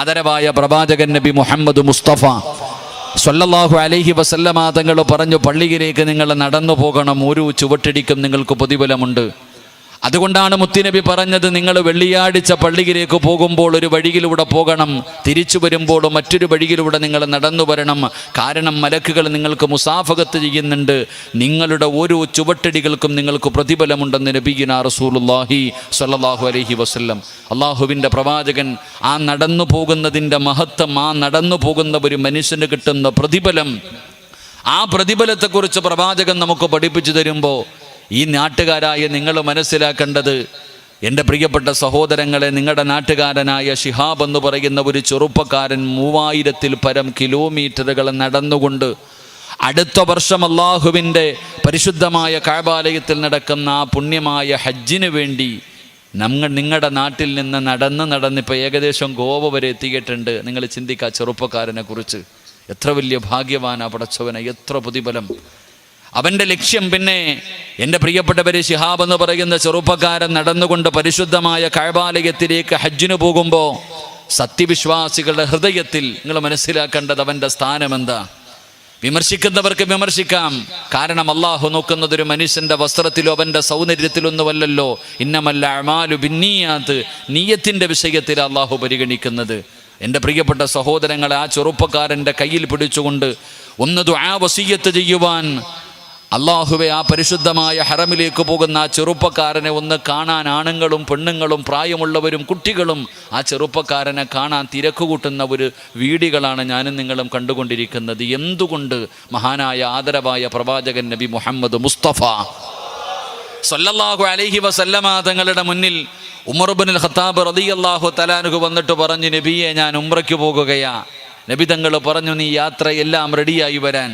ആദരവായ പ്രവാചകൻ നബി മുഹമ്മദ് മുസ്തഫ. സൊല്ലാഹു അലഹി വസല്ലമാതങ്ങൾ പറഞ്ഞു പള്ളിയിലേക്ക് നിങ്ങൾ നടന്നു പോകണം ഒരു ചുവട്ടിടിക്കും നിങ്ങൾക്ക് പ്രതിഫലമുണ്ട്. അതുകൊണ്ടാണ് മുത്തുനബി പറഞ്ഞത് നിങ്ങൾ വെള്ളിയാഴ്ച പള്ളിയിലേക്ക് പോകുമ്പോൾ ഒരു വഴിയിലൂടെ പോകണം. തിരിച്ചു വരുമ്പോൾ മറ്റൊരു വഴിയിലൂടെ നിങ്ങൾ നടന്നു വരണം. കാരണം മലക്കുകൾ നിങ്ങൾക്ക് മുസാഫകത്ത് ചെയ്യുന്നുണ്ട്. നിങ്ങളുടെ ഓരോ ചുവട്ടടികൾക്കും നിങ്ങൾക്ക് പ്രതിഫലമുണ്ടെന്ന് നബീന റസൂലുല്ലാഹി സ്വല്ലല്ലാഹു അലൈഹി വസല്ലം. അള്ളാഹുവിന്റെ പ്രവാചകൻ ആ നടന്നു പോകുന്നതിന്റെ മഹത്വം ആ നടന്നു പോകുന്ന ഒരു മനുഷ്യന് കിട്ടുന്ന പ്രതിഫലം. ആ പ്രതിഫലത്തെക്കുറിച്ച് പ്രവാചകൻ നമുക്ക് പഠിപ്പിച്ചു തരുമ്പോൾ ഈ നാട്ടുകാരായ നിങ്ങൾ മനസ്സിലാക്കേണ്ടത് എന്റെ പ്രിയപ്പെട്ട സഹോദരങ്ങളെ നിങ്ങളുടെ നാട്ടുകാരനായ ഷിഹാബ് എന്ന് പറയുന്ന ഒരു ചെറുപ്പക്കാരൻ മൂവായിരത്തിൽ പരം കിലോമീറ്ററുകൾ നടന്നുകൊണ്ട് അടുത്ത വർഷം അള്ളാഹുവിന്റെ പരിശുദ്ധമായ കാബാലയത്തിൽ നടക്കുന്ന ആ പുണ്യമായ ഹജ്ജിന് വേണ്ടി നമ്മൾ നിങ്ങളുടെ നാട്ടിൽ നിന്ന് നടന്ന് നടന്ന് ഇപ്പോൾ ഏകദേശം ഗോവ വരെ എത്തിയിട്ടുണ്ട്. നിങ്ങൾ ചിന്തിക്കുക ചെറുപ്പക്കാരനെ കുറിച്ച് എത്ര വലിയ ഭാഗ്യവാനാ പടച്ചവനെ എത്ര പ്രതിഫലം. അവന്റെ ലക്ഷ്യം പിന്നെ എന്റെ പ്രിയപ്പെട്ട പേര് ശിഹാബ് എന്ന് പറയുന്ന ചെറുപ്പക്കാരൻ നടന്നുകൊണ്ട് പരിശുദ്ധമായ കഴബാലയത്തിലേക്ക് ഹജ്ജിന് പോകുമ്പോൾ സത്യവിശ്വാസികളുടെ ഹൃദയത്തിൽ നിങ്ങൾ മനസ്സിലാക്കേണ്ടത് അവന്റെ സ്ഥാനമെന്താ വിമർശിക്കുന്നവർക്ക് വിമർശിക്കാം. കാരണം അള്ളാഹു നോക്കുന്നത് ഒരു മനുഷ്യന്റെ വസ്ത്രത്തിലോ അവന്റെ സൗന്ദര്യത്തിലൊന്നുമല്ലല്ലോ. ഇന്നമല്ല അമാലു ഭിന്നീയാത്ത് നീയത്തിന്റെ വിഷയത്തിൽ അള്ളാഹു പരിഗണിക്കുന്നത്. എന്റെ പ്രിയപ്പെട്ട സഹോദരങ്ങളെ ആ ചെറുപ്പക്കാരന്റെ കയ്യിൽ പിടിച്ചുകൊണ്ട് ഒന്ന് ദുആ വസീയത്ത് ചെയ്യുവാൻ അള്ളാഹുവെ ആ പരിശുദ്ധമായ ഹറമിലേക്ക് പോകുന്ന ആ ചെറുപ്പക്കാരനെ ഒന്ന് കാണാൻ ആണുങ്ങളും പെണ്ണുങ്ങളും പ്രായമുള്ളവരും കുട്ടികളും ആ ചെറുപ്പക്കാരനെ കാണാൻ തിരക്കുകൂട്ടുന്ന ഒരു വീടികളാണ് ഞാനും നിങ്ങളും കണ്ടുകൊണ്ടിരിക്കുന്നത്. എന്തുകൊണ്ട് മഹാനായ ആദരവായ പ്രവാചകൻ നബി മുഹമ്മദ് മുസ്തഫ സല്ലല്ലാഹു അലൈഹി വസല്ലമ തങ്ങളുടെ മുന്നിൽ ഉമർബുൽ ഖത്താബ് റളിയല്ലാഹു തലാനുഹു വന്നിട്ട് പറഞ്ഞു നബിയെ ഞാൻ ഉമ്രയ്ക്ക് പോകുകയാ. നബി തങ്ങൾ പറഞ്ഞു നീ യാത്ര എല്ലാം റെഡിയായി വരാൻ.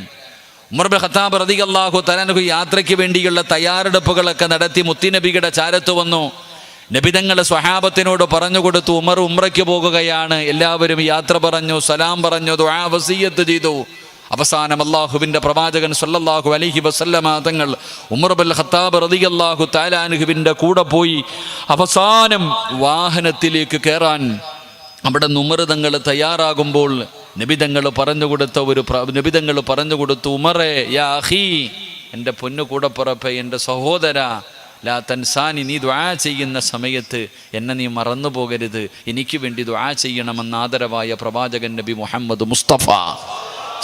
ഉമർബുൽ ഖത്താബ് അള്ളാഹു തലാനുഹു യാത്രയ്ക്ക് വേണ്ടിയുള്ള തയ്യാറെടുപ്പുകളൊക്കെ നടത്തി മുത്തിനബിയുടെ ചാരത്ത് വന്നു. നബിതങ്ങൾ സ്വഹാബത്തിനോട് പറഞ്ഞു കൊടുത്തു ഉമർ ഉമ്രയ്ക്ക് പോകുകയാണ്. എല്ലാവരും യാത്ര പറഞ്ഞു സലാം പറഞ്ഞു ദുആ വസീയത്ത് ചെയ്തു. അവസാനം അള്ളാഹുവിന്റെ പ്രവാചകൻ സല്ലല്ലാഹു അലൈഹി വസല്ലമ തങ്ങൾ ഉമർ ബിൻ ഖത്താബ് റളിയല്ലാഹു താലാനുഹുവിന്റെ കൂടെ പോയി അവസാനം വാഹനത്തിലേക്ക് കയറാൻ അവിടെ ഉമർ തങ്ങൾ തയ്യാറാകുമ്പോൾ നിബിതങ്ങൾ പറഞ്ഞു കൊടുത്ത ഒരു നിബിതങ്ങൾ പറഞ്ഞു കൊടുത്തു ഉമറേ യാ അഹി എന്റെ പൊന്നു കൂടപ്പുറപ്പെ എന്റെ സഹോദര ലാ തൻസാനി നീ ദ്വാ ചെയ്യുന്ന സമയത്ത് എന്നെ നീ മറന്നു പോകരുത്. എനിക്ക് വേണ്ടി ദ്വാ ചെയ്യണമെന്ന് ആദരവായ പ്രവാചകൻ നബി മുഹമ്മദ് മുസ്തഫ.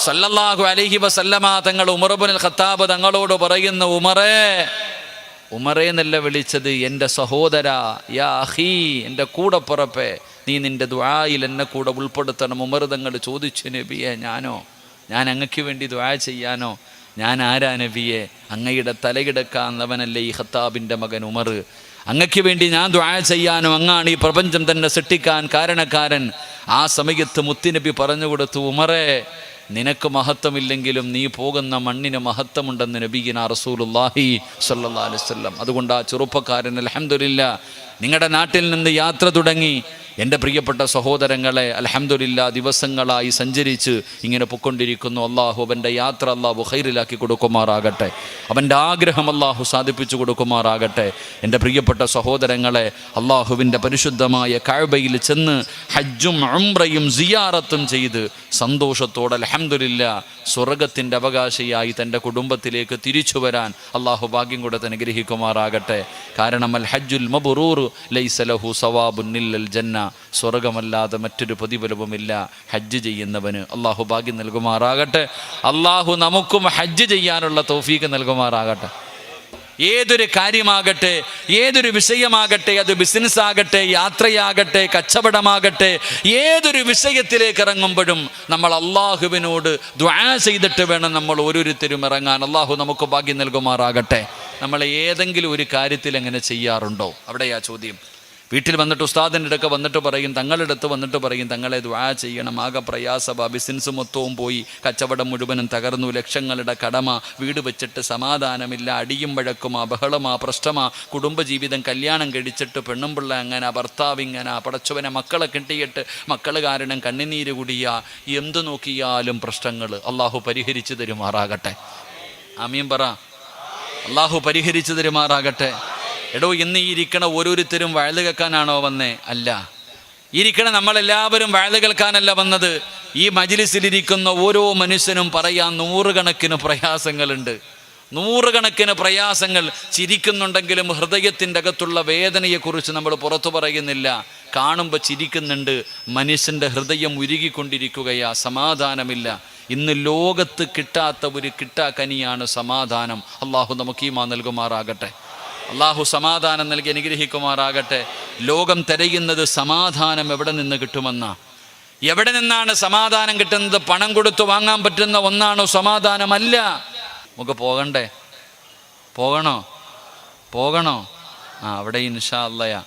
സല്ലല്ലാഹു അലഹി വസല്ലമ തങ്ങൾ ഉമർബുൽ ഖത്താബ് തങ്ങളോട് പറയുന്ന ഉമറേ ഉമറേ എന്നല്ല വിളിച്ചത് എന്റെ സഹോദര യാ അഹി എന്റെ കൂടപ്പുറപ്പെ നീ നിന്റെ ദ്വായിൽ എന്നെ കൂടെ ഉൾപ്പെടുത്തണം. ഉമർ തങ്ങൾ ചോദിച്ചു നബിയെ ഞാനോ? ഞാൻ അങ്ങക്ക് വേണ്ടി ദ്വാ ചെയ്യാനോ? ഞാൻ ആരാ നബിയെ? അങ്ങയുടെ തലകിടക്കാന്നവനല്ലേ ഈ ഹത്താബിന്റെ മകൻ ഉമർ? അങ്ങക്ക് വേണ്ടി ഞാൻ ദ്വാ ചെയ്യാനോ? അങ്ങാണ് ഈ പ്രപഞ്ചം തന്നെ സൃഷ്ടിക്കാൻ കാരണക്കാരൻ. ആ സമയത്ത് മുത്തിനബി പറഞ്ഞു കൊടുത്തു ഉമറേ നിനക്ക് മഹത്വമില്ലെങ്കിലും നീ പോകുന്ന മണ്ണിന് മഹത്വമുണ്ടെന്ന് നബീന റസൂലുല്ലാഹി സല്ലാ അലൈവല്ലം അതുകൊണ്ട് ആ ചെറുപ്പക്കാരൻ അലഹമില്ല നിങ്ങളുടെ നാട്ടിൽ നിന്ന് യാത്ര തുടങ്ങി എന്റെ പ്രിയപ്പെട്ട സഹോദരങ്ങളെ അലഹമില്ല ദിവസങ്ങളായി സഞ്ചരിച്ച് ഇങ്ങനെ പൊക്കൊണ്ടിരിക്കുന്നു. അള്ളാഹു അവന്റെ യാത്ര അള്ളാഹു ഹൈറിലാക്കി കൊടുക്കുമാറാകട്ടെ. അവന്റെ ആഗ്രഹം അള്ളാഹു സാധിപ്പിച്ചു കൊടുക്കുമാറാകട്ടെ. എന്റെ പ്രിയപ്പെട്ട സഹോദരങ്ങളെ അള്ളാഹുവിന്റെ പരിശുദ്ധമായ കാഴ്ബയിൽ ചെന്ന് ഹജ്ജും ഉംറയും സിയാറത്തും ചെയ്ത് സന്തോഷത്തോടെ അലഹമില്ല സ്വർഗത്തിന്റെ അവകാശിയായി തന്റെ കുടുംബത്തിലേക്ക് തിരിച്ചു വരാൻ അള്ളാഹു ഭാഗ്യം കൂടെ തന്നെ ഗ്രഹിക്കുമാറാകട്ടെ കാരണം അൽ ഹജ്ജുൽ മബുറൂർ ലൈസലഹു സവാബുന്നില്ലൽ ജന്ന. സ്വർഗമല്ലാതെ മറ്റൊരു പ്രതിഫലവുമില്ല. ഹജ്ജ് ചെയ്യുന്നവന് അള്ളാഹു ഭാഗ്യം നൽകുമാറാകട്ടെ. അള്ളാഹു നമുക്കും ഹജ്ജ് ചെയ്യാനുള്ള തോഫീക്ക് നൽകുമാറാകട്ടെ. ഏതൊരു കാര്യമാകട്ടെ ഏതൊരു വിഷയമാകട്ടെ അത് ബിസിനസ് ആകട്ടെ യാത്രയാകട്ടെ കച്ചവടമാകട്ടെ ഏതൊരു വിഷയത്തിലേക്ക് ഇറങ്ങുമ്പോഴും നമ്മൾ അള്ളാഹുവിനോട് ദ്വാ ചെയ്തിട്ട് വേണം നമ്മൾ ഓരോരുത്തരും ഇറങ്ങാൻ. അള്ളാഹു നമുക്ക് ഭാഗ്യം നൽകുമാറാകട്ടെ. നമ്മൾ ഏതെങ്കിലും ഒരു കാര്യത്തിൽ എങ്ങനെ ചെയ്യാറുണ്ടോ? അവിടെയാ ചോദ്യം. വീട്ടിൽ വന്നിട്ട് ഉസ്താദിന്റെ അടുക്ക വന്നിട്ട് പറയും തങ്ങളുടെ അടുത്ത് വന്നിട്ട് പറയും തങ്ങളെ ദ്വാ ചെയ്യണം. ആകെ പ്രയാസവ ബിസിനസ് മൊത്തവും പോയി. കച്ചവടം മുഴുവനും തകർന്നു. ലക്ഷങ്ങളുടെ കടമ. വീട് വെച്ചിട്ട് സമാധാനമില്ല. അടിയും വഴക്കും ബഹളമാ. പ്രശ്നമാ. കുടുംബജീവിതം കല്യാണം കഴിച്ചിട്ട് പെണ്ണും പിള്ള അങ്ങനെ ഭർത്താവ് ഇങ്ങനെ പടച്ചവനെ മക്കളെ കിട്ടിയിട്ട് മക്കൾ കാരണം കണ്ണിനീര് കുടിയ. എന്തു നോക്കിയാലും പ്രശ്നങ്ങൾ അള്ളാഹു പരിഹരിച്ചു തരുമാറാകട്ടെ. ആമീൻ പറ. അള്ളാഹു പരിഹരിച്ചു തരുമാറാകട്ടെ. എടോ ഇന്ന് ഈ ഇരിക്കണ ഓരോരുത്തരും വഴുത് കേൾക്കാനാണോ വന്നേ? അല്ല. ഇരിക്കണ നമ്മളെല്ലാവരും വഴുത് കേൾക്കാനല്ല വന്നത്. ഈ മജിലിസിലിരിക്കുന്ന ഓരോ മനുഷ്യനും പറയാൻ നൂറുകണക്കിന് പ്രയാസങ്ങളുണ്ട്. നൂറുകണക്കിന് പ്രയാസങ്ങൾ ചിരിക്കുന്നുണ്ടെങ്കിലും ഹൃദയത്തിന്റെ അകത്തുള്ള വേദനയെക്കുറിച്ച് നമ്മൾ പുറത്തു പറയുന്നില്ല. കാണുമ്പോൾ ചിരിക്കുന്നുണ്ട്. മനുഷ്യന്റെ ഹൃദയം ഉരുകിക്കൊണ്ടിരിക്കുകയാ. സമാധാനമില്ല. ഇന്ന് ലോകത്ത് കിട്ടാത്ത ഒരു കിട്ടാക്കനിയാണ് സമാധാനം. അള്ളാഹു നമുക്ക് ഈമാ നൽകുമാറാകട്ടെ. അള്ളാഹു സമാധാനം നൽകി അനുഗ്രഹിക്കുമാറാകട്ടെ. ലോകം തിരയുന്നത് സമാധാനം എവിടെ നിന്ന് കിട്ടുമെന്ന? എവിടെ നിന്നാണ് സമാധാനം കിട്ടുന്നത്? പണം കൊടുത്ത് വാങ്ങാൻ പറ്റുന്ന ഒന്നാണോ സമാധാനമല്ല? നമുക്ക് പോകണ്ടേ? പോകണോ? പോകണോ? ആ അവിടെ ഇൻഷാ അല്ലയാ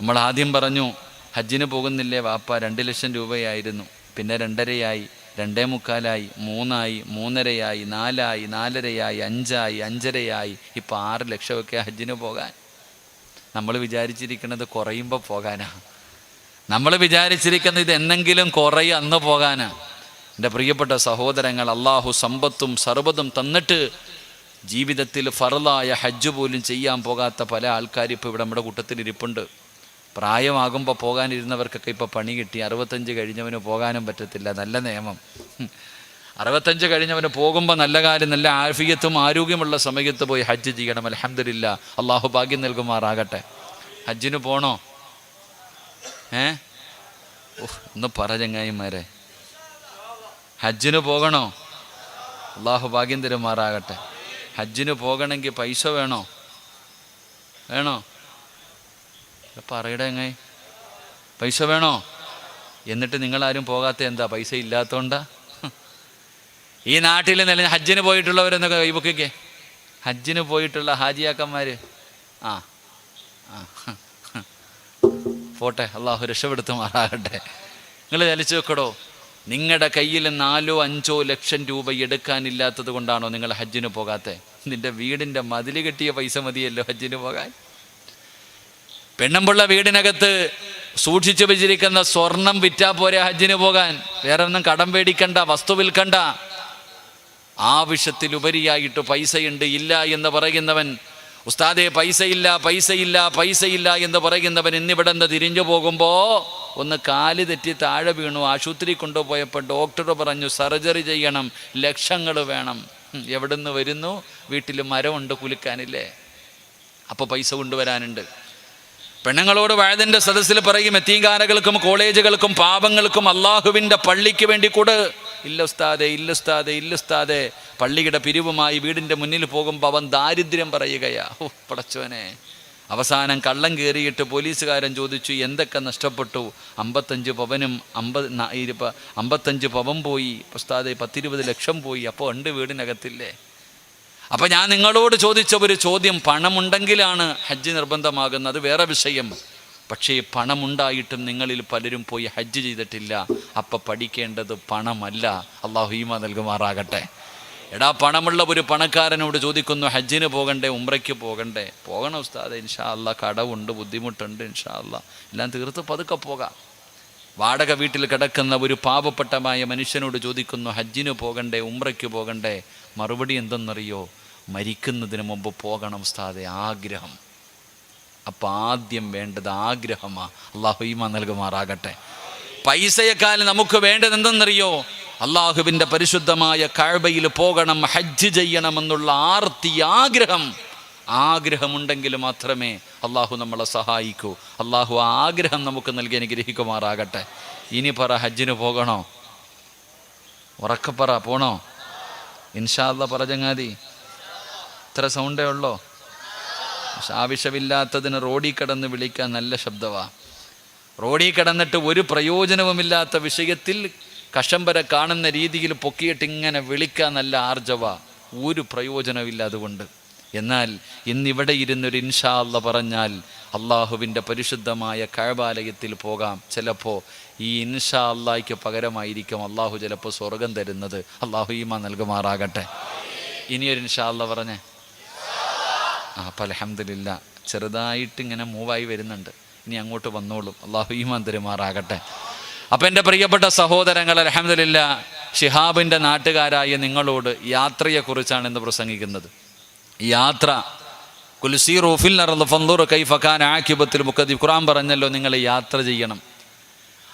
നമ്മൾ ആദ്യം പറഞ്ഞു ഹജ്ജിന് പോകുന്നില്ലേ വാപ്പ? രണ്ട് ലക്ഷം രൂപയായിരുന്നു. പിന്നെ രണ്ടരയായി. രണ്ടേ മുക്കാലായി മൂന്നായി മൂന്നരയായി നാലായി നാലരയായി അഞ്ചായി അഞ്ചരയായി ഇപ്പം ആറ് ലക്ഷമൊക്കെ ഹജ്ജിന് പോകാൻ. നമ്മൾ വിചാരിച്ചിരിക്കുന്നത് കുറയുമ്പോൾ പോകാനാണ് നമ്മൾ വിചാരിച്ചിരിക്കുന്നത് ഇത് എന്നെങ്കിലും കുറയും അന്ന് പോകാനാ. എന്റെ പ്രിയപ്പെട്ട സഹോദരങ്ങൾ അള്ളാഹു സമ്പത്തും സർവതും തന്നിട്ട് ജീവിതത്തിൽ ഫറലായ ഹജ്ജ് പോലും ചെയ്യാൻ പോകാത്ത പല ആൾക്കാരും ഇപ്പോൾ ഇവിടെ നമ്മുടെ കൂട്ടത്തിൽ ഇരിപ്പുണ്ട്. പ്രായമാകുമ്പോൾ പോകാനിരുന്നവർക്കൊക്കെ ഇപ്പോൾ പണി കിട്ടി. അറുപത്തഞ്ച് കഴിഞ്ഞവന് പോകാനും പറ്റത്തില്ല. നല്ല നിയമം. അറുപത്തഞ്ച് കഴിഞ്ഞവന് പോകുമ്പോൾ നല്ല കാര്യം നല്ല ആഫിയത്തും ആരോഗ്യമുള്ള സമയത്ത് പോയി ഹജ്ജ് ചെയ്യണം. അലഹമില്ല അള്ളാഹു ഭാഗ്യം നൽകുമാറാകട്ടെ. ഹജ്ജിന് പോണോ? ഏ? ഒന്ന് പറ ചങ്ങായിമാരെ ഹജ്ജിന് പോകണോ? അള്ളാഹു ഭാഗ്യം തരുമാറാകട്ടെ. ഹജ്ജിന് പോകണമെങ്കിൽ പൈസ വേണോ? വേണോ? പറയടേ പൈസ വേണോ? എന്നിട്ട് നിങ്ങളാരും പോകാത്ത എന്താ? പൈസ ഇല്ലാത്തോണ്ടാ? ഈ നാട്ടിൽ നില ഹജ്ജിന് പോയിട്ടുള്ളവരെന്നൊക്കെ ഇവക്കൊക്കെ ഹജ്ജിന് പോയിട്ടുള്ള ഹാജിയാക്കന്മാർ ആ ആ പോട്ടെ അള്ളാഹു രക്ഷപ്പെടുത്തുമാറാകട്ടെ നിങ്ങൾ ചലിച്ചു വെക്കടോ. നിങ്ങളുടെ കയ്യിൽ നാലോ അഞ്ചോ ലക്ഷം രൂപ എടുക്കാനില്ലാത്തത് കൊണ്ടാണോ നിങ്ങൾ ഹജ്ജിന് പോകാത്തെ? നിന്റെ വീടിന്റെ മതിൽ കെട്ടിയ പൈസ മതിയല്ലോ ഹജ്ജിന് പോകാൻ? പെണ്ണുമ്പുള്ള വീടിനകത്ത് സൂക്ഷിച്ചു വെച്ചിരിക്കുന്ന സ്വർണം വിറ്റാ പോരെ ഹജ്ജിന് പോകാൻ. വേറെ ഒന്നും കടം പേടിക്കണ്ട വസ്തു വിൽക്കണ്ട. ആവശ്യത്തിലുപരിയായിട്ട് പൈസയുണ്ട് ഇല്ല എന്ന് പറയുന്നവൻ ഉസ്താദെ പൈസയില്ല പൈസയില്ല പൈസയില്ല എന്ന് പറയുന്നവൻ ഇന്നിവിടെ നിന്ന് തിരിഞ്ഞു പോകുമ്പോൾ ഒന്ന് കാൽ തെറ്റി താഴെ വീണു ആശുപത്രി കൊണ്ടുപോയപ്പോൾ ഡോക്ടർ പറഞ്ഞു സർജറി ചെയ്യണം ലക്ഷങ്ങൾ വേണം. എവിടെ നിന്ന് വരുന്നു? വീട്ടിൽ മരമുണ്ട് കുലുക്കാനില്ലേ? അപ്പോൾ പൈസ കൊണ്ടുവരാനുണ്ട്. പെണ്ണുങ്ങളോട് വഴുതിന്റെ സദസ്സിൽ പറയും എത്തീങ്കാരകൾക്കും കോളേജുകൾക്കും പാപങ്ങൾക്കും അള്ളാഹുവിന്റെ പള്ളിക്ക് വേണ്ടി കൊട്. ഇല്ലുസ്താതെ ഇല്ലുസ്താതെ ഇല്ലുസ്താതെ പള്ളിയുടെ പിരിവുമായി വീടിന്റെ മുന്നിൽ പോകുമ്പോൾ അവൻ ദാരിദ്ര്യം പറയുകയാ. ഓ പടച്ചോനെ. അവസാനം കള്ളം കയറിയിട്ട് പോലീസുകാരൻ ചോദിച്ചു എന്തൊക്കെ നഷ്ടപ്പെട്ടു? അമ്പത്തഞ്ച് പവനും അമ്പത് അമ്പത്തഞ്ച് പവൻ പോയി. ഉസ്താദെ പത്തിരുപത് ലക്ഷം പോയി. അപ്പോൾ ഉണ്ട് വീടിനകത്തില്ലേ? അപ്പം ഞാൻ നിങ്ങളോട് ചോദിച്ച ഒരു ചോദ്യം പണമുണ്ടെങ്കിലാണ് ഹജ്ജ് നിർബന്ധമാകുന്നത് വേറെ വിഷയം. പക്ഷേ പണമുണ്ടായിട്ടും നിങ്ങളിൽ പലരും പോയി ഹജ്ജ് ചെയ്തിട്ടില്ല. അപ്പം പഠിക്കേണ്ടത് പണമല്ല. അള്ളാഹു ഈമ നൽകുമാറാകട്ടെ. എടാ പണമുള്ള ഒരു പണക്കാരനോട് ചോദിക്കുന്നു ഹജ്ജിന് പോകണ്ടേ ഉംറയ്ക്ക് പോകണ്ടേ? പോകണം ഉസ്താദ് ഇൻഷാ അല്ല കടവുണ്ട് ബുദ്ധിമുട്ടുണ്ട് ഇൻഷാ അല്ല എല്ലാം തീർത്ത് പതുക്കെ പോകാം. വാടക വീട്ടിൽ കിടക്കുന്ന ഒരു പാവപ്പെട്ടമായ മനുഷ്യനോട് ചോദിക്കുന്നു ഹജ്ജിന് പോകണ്ടേ ഉംറയ്ക്ക് പോകണ്ടേ? മറുപടി എന്തെന്നറിയോ? മരിക്കുന്നതിന് മുമ്പ് പോകണം ഉസ്താദെ ആഗ്രഹം. അപ്പം ആദ്യം വേണ്ടത് ആഗ്രഹമാ. അള്ളാഹുയിമ നൽകുമാറാകട്ടെ. പൈസയെക്കാൾ നമുക്ക് വേണ്ടത് എന്തെന്നറിയോ? അള്ളാഹുവിന്റെ പരിശുദ്ധമായ കഴബയിൽ പോകണം ഹജ്ജ് ചെയ്യണമെന്നുള്ള ആർത്തി ആഗ്രഹം. ആഗ്രഹമുണ്ടെങ്കിൽ മാത്രമേ അള്ളാഹു നമ്മളെ സഹായിക്കൂ. അള്ളാഹു ആഗ്രഹം നമുക്ക് നൽകി അനുഗ്രഹിക്കുമാറാകട്ടെ. ഇനി പറ ഹജ്ജിന് പോകണോ? ഉറക്കപ്പറ പോണോ? ഇൻഷാല്ല പറ ചങ്ങാതി ഇത്ര സൗണ്ടേ ഉള്ളോ? ആവശ്യമില്ലാത്തതിന് റോഡിൽ കിടന്ന് വിളിക്കാൻ നല്ല ശബ്ദമാ റോഡിൽ കിടന്നിട്ട് ഒരു പ്രയോജനവുമില്ലാത്ത വിഷയത്തിൽ കഷമ്പര കാണുന്ന രീതിയിൽ പൊക്കിയിട്ട് ഇങ്ങനെ വിളിക്കാൻ നല്ല ആർജവ. ഒരു പ്രയോജനമില്ല അതുകൊണ്ട്. എന്നാൽ ഇന്നിവിടെ ഇരുന്നൊരു ഇൻഷാ അല്ല പറഞ്ഞാൽ അള്ളാഹുവിന്റെ പരിശുദ്ധമായ കഴബാലയത്തിൽ പോകാം. ചിലപ്പോൾ ഈ ഇൻഷാ അള്ളാഹിക്ക് പകരമായിരിക്കും അള്ളാഹു ചിലപ്പോൾ സ്വർഗം തരുന്നത്. അള്ളാഹു ഈമ നൽകുമാറാകട്ടെ. ഇനിയൊരു ഇൻഷാ അല്ല പറഞ്ഞേ. ആ അപ്പം അലഹമില്ല ചെറുതായിട്ട് ഇങ്ങനെ മൂവായി വരുന്നുണ്ട്. ഇനി അങ്ങോട്ട് വന്നോളും. അള്ളാഹു ഈമാൻ തരുമാറാകട്ടെ. അപ്പം എന്റെ പ്രിയപ്പെട്ട സഹോദരങ്ങൾ അലഹമില്ല ഷിഹാബിന്റെ നാട്ടുകാരായ നിങ്ങളോട് യാത്രയെക്കുറിച്ചാണ് ഇന്ന് പ്രസംഗിക്കുന്നത്. യാത്ര കുൽസീർ ഫിൽ അർദ് ഫന്തൂർ കൈഫഖാൻ കാന മുക്കതി ഖുറാൻ പറഞ്ഞല്ലോ നിങ്ങൾ യാത്ര ചെയ്യണം.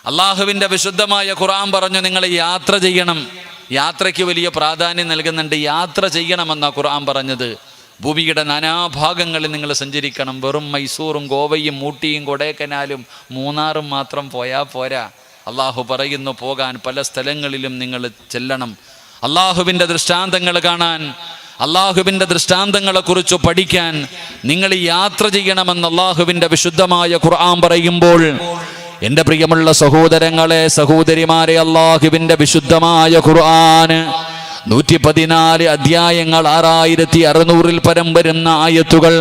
അള്ളാഹുവിന്റെ വിശുദ്ധമായ ഖുറാൻ പറഞ്ഞു നിങ്ങൾ യാത്ര ചെയ്യണം. യാത്രയ്ക്ക് വലിയ പ്രാധാന്യം നൽകുന്നുണ്ട്. യാത്ര ചെയ്യണമെന്നാണ് ഖുർആൻ പറഞ്ഞത്. ഭൂമിയുടെ നാനാഭാഗങ്ങളിൽ നിങ്ങൾ സഞ്ചരിക്കണം. വെറും മൈസൂറും ഗോവയും ഊട്ടിയും കൊടേക്കനാലും മൂന്നാറും മാത്രം പോയാൽ പോരാ. അള്ളാഹു പറയുന്നു പോകാൻ പല സ്ഥലങ്ങളിലും നിങ്ങൾ ചെല്ലണം. അള്ളാഹുവിന്റെ ദൃഷ്ടാന്തങ്ങൾ കാണാൻ അള്ളാഹുവിന്റെ ദൃഷ്ടാന്തങ്ങളെക്കുറിച്ച് പഠിക്കാൻ നിങ്ങൾ യാത്ര ചെയ്യണമെന്ന് അള്ളാഹുവിന്റെ വിശുദ്ധമായ ഖുർആൻ പറയുമ്പോൾ എന്റെ പ്രിയമുള്ള സഹോദരങ്ങളെ സഹോദരിമാരെ അള്ളാഹുവിന്റെ വിശുദ്ധമായ ഖുർആൻ നൂറ്റി പതിനാല് അധ്യായങ്ങൾ ആറായിരത്തി അറുന്നൂറിൽ പരം വരുന്ന ആയത്തുകൾ.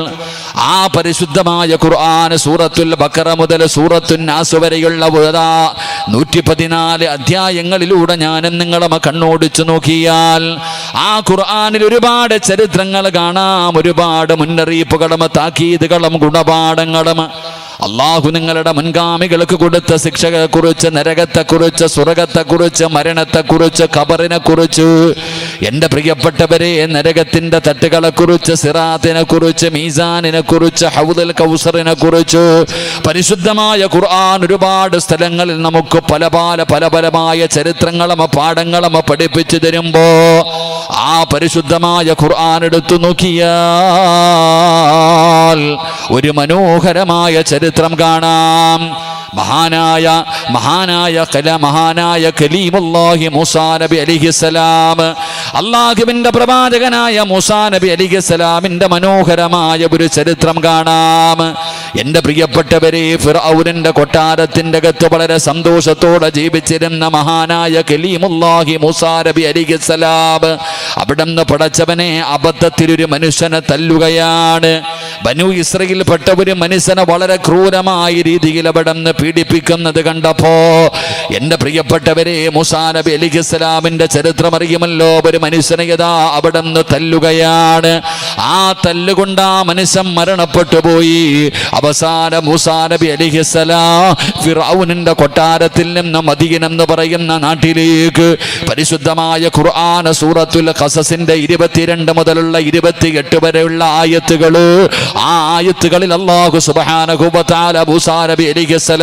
ആ പരിശുദ്ധമായ ഖുർആൻ സൂറത്തുൽ ബക്കറ മുതൽ സൂറത്തുൻ നാസ് വരെയുള്ള വേദാ നൂറ്റി പതിനാല് അധ്യായങ്ങളിലൂടെ ഞാനും നിങ്ങളമ്മ കണ്ണോടിച്ചു നോക്കിയാൽ ആ ഖുർആനിൽ ഒരുപാട് ചരിത്രങ്ങൾ കാണാം. ഒരുപാട് മുന്നറിയിപ്പുകളും താക്കീതുകളും ഗുണപാഠങ്ങളും. അള്ളാഹു നിങ്ങളുടെ മുൻഗാമികൾക്ക് കൊടുത്ത ശിക്ഷകളെ കുറിച്ച് നരകത്തെ കുറിച്ച് സ്വർഗത്തെ കുറിച്ച് മരണത്തെ കുറിച്ച് ഖബറിനെ കുറിച്ച് എന്റെ പ്രിയപ്പെട്ടവരെ നരകത്തിന്റെ കുറിച്ച് മീസാനിനെ കുറിച്ച് ഹൗദൽ കൗസറിനെ കുറിച്ച് പരിശുദ്ധമായ ഖുർആൻ ഒരുപാട് സ്ഥലങ്ങളിൽ നമുക്ക് പല പല പല പലമായ ചരിത്രങ്ങളും പാഠങ്ങളും പഠിപ്പിച്ചു തരുമ്പോ ആ പരിശുദ്ധമായ ഖുർആൻ എടുത്തു നോക്കിയാൽ ഒരു മനോഹരമായ ചരിത്രം കാണാം. മഹാനായ മഹാനായ കല മഹാനായ കലീമുല്ലാഹി മൂസാ നബി അലിഹിസലാം അള്ളാഹുവിന്റെ പ്രവാചകനായ മൂസാ നബി അലിഹിസലാമിന്റെ മനോഹരമായ ഒരു ചരിത്രം കാണാം. എന്റെ പ്രിയപ്പെട്ടവരെ ഫിറൗനിന്റെ കൊട്ടാരത്തിന്റെ അകത്ത് വളരെ സന്തോഷത്തോടെ ജീവിച്ചിരുന്ന മഹാനായ കലീമുല്ലാഹി മൂസാ നബി അലിഹിസലാം അവിടെ നിന്ന് പടച്ചവനെ അബദ്ധത്തിൽ ഒരു മനുഷ്യനെ തല്ലുകയാണ്. ബനു ഇസ്രയിൽപ്പെട്ട ഒരു മനുഷ്യനെ വളരെ ക്രൂരമായ രീതിയിൽ അവിടെ നിന്ന് പീഡിപ്പിക്കുന്നത് കണ്ടപ്പോ എന്റെ പ്രിയപ്പെട്ടവരെ മുസാ നബി അലി ഇസ്ലാമിന്റെ ചരിത്രം അറിയുമല്ലോ. ഒരു മനുഷ്യനെ യഥാ അവിടെ നിന്ന് തല്ലുകയാണ്. ആ തല്ലുകൊണ്ട് ആ മനുഷ്യൻ മരണപ്പെട്ടു പോയി. അവസാന മൂസാ നബി അലി ഫിറൌനിന്റെ കൊട്ടാരത്തിൽ നിന്ന് മദീനെന്ന് പറയുന്ന നാട്ടിലേക്ക് പരിശുദ്ധമായ ഖുർആന സൂറത്തുൽ ഖസസിന്റെ ഇരുപത്തിരണ്ട് മുതലുള്ള ഇരുപത്തിയെട്ട് വരെയുള്ള ആയത്തുകൾ ആ ആയത്തുകളിൽ അള്ളാഹു സുബ്ഹാനഹു വ തആല മൂസാ നബി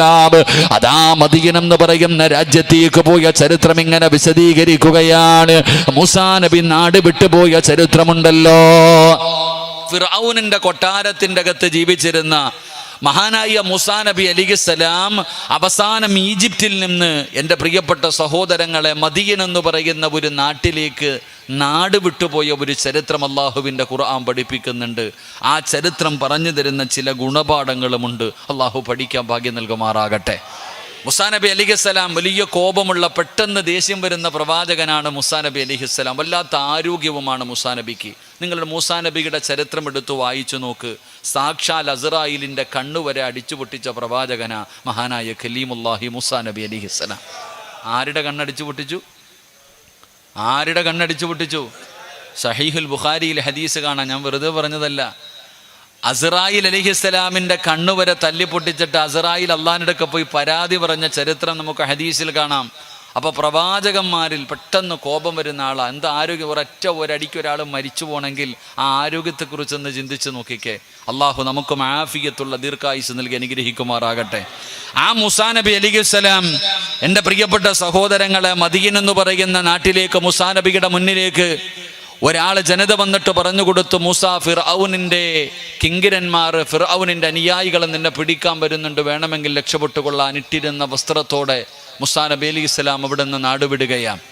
അലൈഹിസ്സലാം അതാ മദീന എന്ന് പറയുന്ന രാജ്യത്തേക്ക് പോയ ചരിത്രം ഇങ്ങനെ വിശദീകരിക്കുകയാണ്. മുസാ നബി നാട് വിട്ടുപോയ ചരിത്രമുണ്ടല്ലോ. ഫിറൌനിന്റെ കൊട്ടാരത്തിന്റെ അകത്ത് ജീവിച്ചിരുന്ന മഹാനായ മുസാ നബി അലിഖിസ്സലാം അവസാനം ഈജിപ്തിൽ നിന്ന് എന്റെ പ്രിയപ്പെട്ട സഹോദരങ്ങളെ മദീൻ എന്ന് പറയുന്ന ഒരു നാട്ടിലേക്ക് നാട് വിട്ടുപോയ ഒരു ചരിത്രം അള്ളാഹുവിന്റെ ഖുർആൻ പഠിപ്പിക്കുന്നുണ്ട്. ആ ചരിത്രം പറഞ്ഞു തരുന്ന ചില ഗുണപാഠങ്ങളുമുണ്ട്. അള്ളാഹു പഠിക്കാൻ ഭാഗ്യം നൽകുമാറാകട്ടെ. മുസാ നബി അലിഖിസ്സലാം വലിയ കോപമുള്ള പെട്ടെന്ന് ദേഷ്യം വരുന്ന പ്രവാചകനാണ് മുസാ നബി അലിഹിസ്സലാം വല്ലാത്ത ആരോഗ്യവുമാണ് മുസാ നബിക്ക്. നിങ്ങളുടെ മൂസാ നബിയുടെ ചരിത്രം എടുത്തു വായിച്ചു നോക്ക്. സാക്ഷാൽ അസറായിലിന്റെ കണ്ണുവരെ അടിച്ചു പൊട്ടിച്ച പ്രവാചകന മഹാനായ ഖലീമുല്ലാഹി മുസാ നബി അലിഹിസ്സലാം ആരുടെ കണ്ണടിച്ചു പൊട്ടിച്ചു? ആരുടെ കണ്ണടിച്ചു പൊട്ടിച്ചു? സഹീഹുൽ ബുഖാരിയിൽ ഹദീസ് കാണാൻ ഞാൻ വെറുതെ പറഞ്ഞതല്ല. അസറായിൽ അലിഹിസ്സലാമിന്റെ കണ്ണുവരെ തല്ലി പൊട്ടിച്ചിട്ട് അസറായിൽ അള്ളാഹിനടുക്കെ പോയി പരാതി പറഞ്ഞ ചരിത്രം നമുക്ക് ഹദീസിൽ കാണാം. അപ്പോൾ പ്രവാചകന്മാരിൽ പെട്ടെന്ന് കോപം വരുന്ന ആളാണ് എന്താ ആരോഗ്യം? ഒരൊറ്റ ഒരടിക്ക് ഒരാൾ മരിച്ചു പോകണമെങ്കിൽ ആ ആരോഗ്യത്തെക്കുറിച്ചൊന്ന് ചിന്തിച്ച് നോക്കിക്കേ. അള്ളാഹു നമുക്ക് മാഫിയത്തുള്ള ദീർഘായുസ് നൽകി അനുഗ്രഹിക്കുമാറാകട്ടെ. ആ മുസാ നബി അലിഖുസലാം എന്റെ പ്രിയപ്പെട്ട സഹോദരങ്ങളെ മദീൻ എന്ന് പറയുന്ന നാട്ടിലേക്ക് മുസാ നബിയുടെ മുന്നിലേക്ക് ഒരാൾ ജനത വന്നിട്ട് പറഞ്ഞു കൊടുത്തു മൂസ ഫിർഔനിന്റെ കിങ്കിരന്മാർ ഫിർഔനിന്റെ അനുയായികൾ നിന്നെ പിടിക്കാൻ വരുന്നുണ്ട് വേണമെങ്കിൽ രക്ഷപ്പെട്ടുകൊള്ളാൻ ഇട്ടിരുന്ന വസ്ത്രത്തോടെ മുസാ നബി അലി ഇസ്ലാം അവിടെ നിന്ന് നാടുവിടുകയാണ്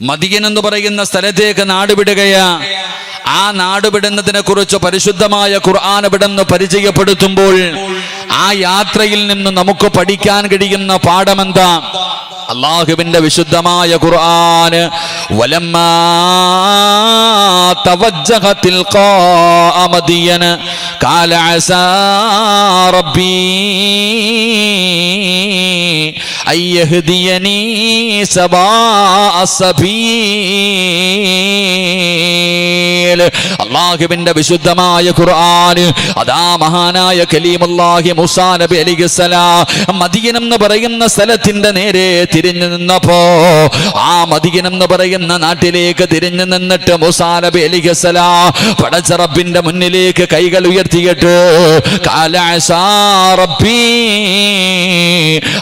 മദിയൻ എന്ന് പറയുന്ന സ്ഥലത്തേക്ക് നാടുവിടുകയാ ആ നാടുവിടുന്നതിനെ കുറിച്ച് പരിശുദ്ധമായ ഖുർആൻ ഇവിടുന്ന് പരിചയപ്പെടുത്തുമ്പോൾ ആ യാത്രയിൽ നിന്ന് നമുക്ക് പഠിക്കാൻ കഴിയുന്ന പാഠമെന്താ അള്ളാഹുവിന്റെ വിശുദ്ധമായ ഖുർആന് വലമ്മാ അള്ളാഹുബിന്റെ വിശുദ്ധമായ ഖുർആൻ അതാ മഹാനായ കലീമുല്ലാഹി മുസാ നബി അലിഖുസലാ മദീനം എന്ന് പറയുന്ന സ്ഥലത്തിന്റെ നേരെ തിരിഞ്ഞു നിന്നപ്പോ ആ മദീനം എന്ന് പറയുന്ന നാട്ടിലേക്ക് തിരിഞ്ഞു നിന്നിട്ട് മുസാ നബി അലിഗസല പടച്ച റബ്ബിന്റെ മുന്നിലേക്ക് കൈകൾ ഉയർത്തിയിട്ട് കാലാസാ റബ്ബി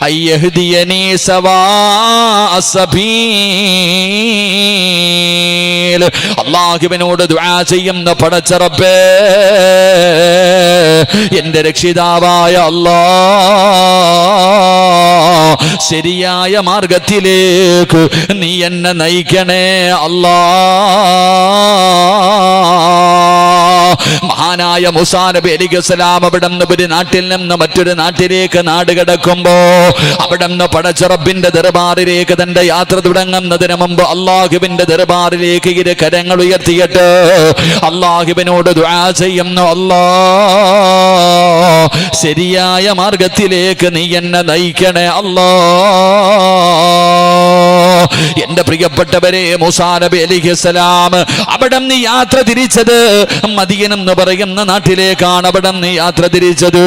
അയ്യഹ്ദിയ സവാ സബീൽ അള്ളാഹുവിനോട് ദുആ ചെയ്യുന്ന പടച്ചറപ്പേ എന്റെ രക്ഷിതാവായ അല്ലാ ശരിയായ മാർഗത്തിലേക്ക് നീ എന്നെ നയിക്കണേ അല്ലാ. മഹാനായ മുസാ നബി അവിടെ നിന്ന് ഒരു നാട്ടിൽ നിന്ന് മറ്റൊരു നാട്ടിലേക്ക് നാട് കിടക്കുമ്പോ അവിടെ നിന്ന് പടച്ചറബിന്റെ ദർബാറിലേക്ക് തന്റെ യാത്ര തുടങ്ങുന്നതിന് മുമ്പ് അള്ളാഹുവിന്റെ ദർബാറിലേക്ക് ഇരു കരങ്ങൾ ഉയർത്തിയിട്ട് അള്ളാഹുവിനോട് ദുആ ചെയ്യുന്നു അല്ലാ ശരിയായ മാർഗത്തിലേക്ക് നീ എന്നെ നയിക്കണേ അല്ലാ. എന്റെ പ്രിയപ്പെട്ടവരെ മുസാ നബി അലിഹിസ്സലാം അവിടെ നിന്ന് യാത്ര തിരിച്ചത് മദിയൻ എന്ന് പറയുന്ന നാട്ടിലേക്കാണ് അവിടെ നിന്ന് യാത്ര തിരിച്ചത്.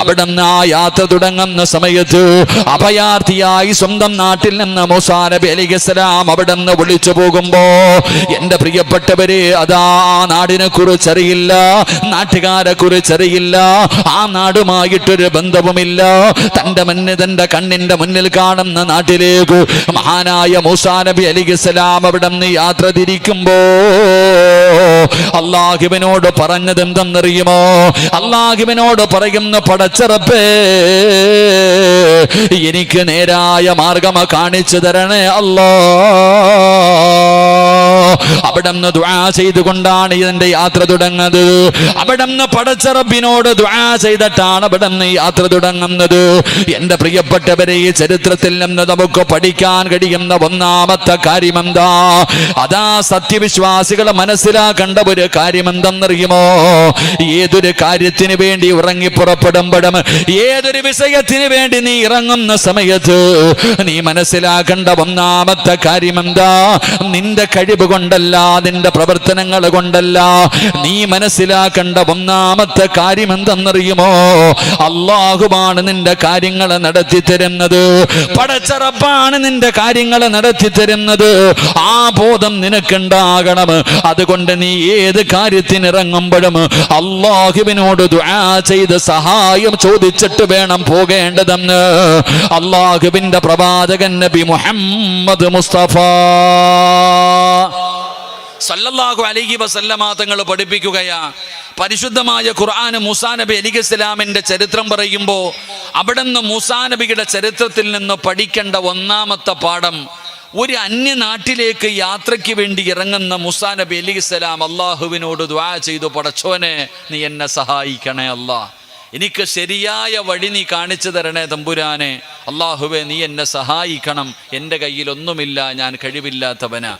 അവിടെ നിന്ന് ആ യാത്ര തുടങ്ങുന്ന സമയത്ത് അഭയാർത്ഥിയായി സ്വന്തം നാട്ടിൽ നിന്ന് മുസാ നബി അലിഖലാം അവിടെ നിന്ന് വിളിച്ചു പോകുമ്പോ എന്റെ പ്രിയപ്പെട്ടവര് അതാ നാടിനെ കുറിച്ചറിയില്ല നാട്ടുകാരെ കുറിച്ചറിയില്ല ആ നാടുമായിട്ടൊരു ബന്ധവുമില്ല. തന്റെ മുന്നിൽ തന്റെ കണ്ണിന്റെ മുന്നിൽ കാണുന്ന നാട്ടിലേക്ക് മഹാനായ മൂസാനബി അലിഖലാം അവിടെ നിന്ന് യാത്ര തിരിക്കുമ്പോ അള്ളാഹുവിനോട് പറഞ്ഞത് എന്തെന്നറിയുമോ അള്ളാഹുവിനോട് പറയുന്ന പടച്ചറപ്പേ എനിക്ക് നേരായ മാർഗം കാണിച്ചു തരണേ അല്ലോ. അവിടെ നിന്ന് ദ്വാ ചെയ്തുകൊണ്ടാണ് ഇതിന്റെ യാത്ര തുടങ്ങുന്നത്. അവിടെ നിന്ന് പടച്ചറബിനോട് ദ്വാ ചെയ്തിട്ടാണ് അവിടെ നിന്ന് യാത്ര തുടങ്ങുന്നത്. എന്റെ പ്രിയപ്പെട്ടവരെ ഈ ചരിത്രത്തിൽ നിന്ന് നമുക്ക് പഠിക്കാൻ കഴിയുന്ന ഒന്നാമത്തെ കാര്യം എന്താ അതാ സത്യവിശ്വാസികൾ മനസ്സിലാക്കേണ്ട ഒരു കാര്യം എന്തെന്നറിയുമോ ഏതൊരു കാര്യത്തിന് വേണ്ടി ഉറങ്ങി പുറപ്പെടുമ്പോഴും ഏതൊരു വിഷയത്തിന് വേണ്ടി നീ ഇറങ്ങുന്ന സമയത്ത് നീ മനസ്സിലാക്കേണ്ട ഒന്നാമത്തെ കാര്യം എന്താ നിന്റെ കഴിവ് കൊണ്ടല്ല നിന്റെ പ്രവർത്തനങ്ങൾ കൊണ്ടല്ല നീ മനസ്സിലാക്കേണ്ട ഒന്നാമത്തെ കാര്യം എന്തെന്നറിയുമോ അള്ളാഹുമാണ് നിന്റെ കാര്യങ്ങൾ നടത്തി തരുന്നത്. പടച്ചറപ്പാണ് നിന്റെ കാര്യങ്ങൾ നടത്തി തരുന്നത്. ആ ബോധം നിനക്കുണ്ടാകണം. അതുകൊണ്ട് നീ ഏത് കാര്യത്തിനിറങ്ങുമ്പോഴും അള്ളാഹുവിനോട് ദുആ ചെയ്ത് സഹായം ചോദിച്ചിട്ട് വേണം പോകേണ്ടതെന്ന്. അള്ളാഹുവിന്റെ പ്രവാചകൻ നബി മുഹമ്മദ് മുസ്തഫ. സല്ലല്ലാഹു അലൈഹി വസല്ലമ തങ്ങൾ പഠിപ്പിക്കുകയാ. പരിശുദ്ധമായ ഖുർആൻ മൂസാ നബി അലിഖ് ഇസ്ലാമിന്റെ ചരിത്രം പറയുമ്പോൾ അവിടെ നിന്ന് മൂസാ നബിയുടെ ചരിത്രത്തിൽ നിന്ന് പഠിക്കേണ്ട ഒന്നാമത്തെ പാഠം ഒരു അന്യ നാട്ടിലേക്ക് യാത്രയ്ക്ക് വേണ്ടി ഇറങ്ങുന്ന മുസാ നബി അലി ഇസ്ലാം അള്ളാഹുവിനോട് ദ്വാ ചെയ്തു പടച്ചോനെ നീ എന്നെ സഹായിക്കണേ അല്ലാ. എനിക്ക് ശരിയായ വഴി നീ കാണിച്ചു തരണേ തമ്പുരാനെ. അള്ളാഹുവെ നീ എന്നെ സഹായിക്കണം. എന്റെ കയ്യിലൊന്നുമില്ല ഞാൻ കഴിവില്ലാത്തവനാ.